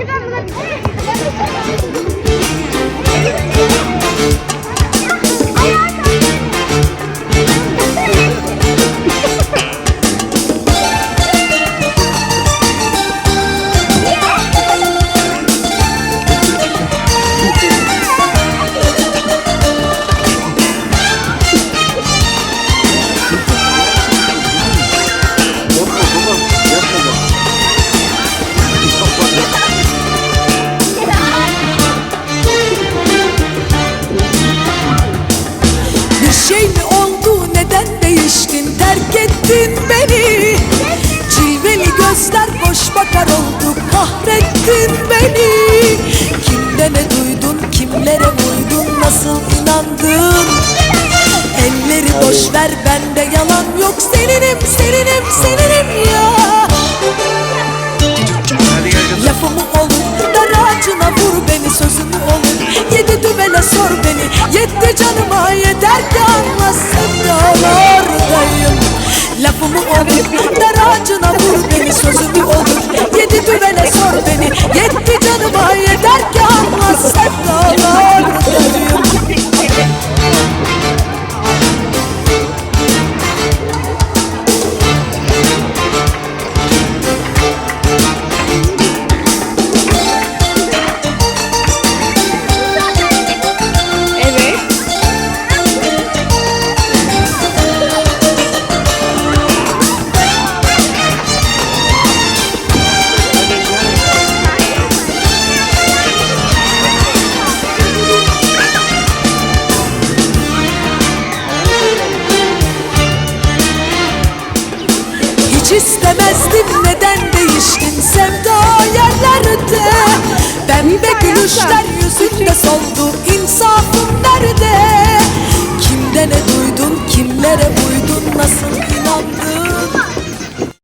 Çıkar bunu. Terk ettin beni. Cilveli gözler boş bakar oldu kahrettin beni. Kimde ne duydun kimlere uydun nasıl inandın? Elleri boş ver bende yalan yok. Seninim seninim seninim ya. Lafımı olur dar ağacına vur beni sözümü olur. Yedi düvele sor beni yetti canıma. Yeter ki anla sevdalardayım Lafımı olur dar ağacına vur beni sözümü olur Yedi düvele sor beni. Yetti canıma yeter ki anla sevdalardayım Hiç istemezdim. Neden değiştin sevda yerlerde. Pembe gülüşler yüzünde soldu. İnsafın nerede? Kimde ne duydun? Kimlere uydun? Nasıl inandın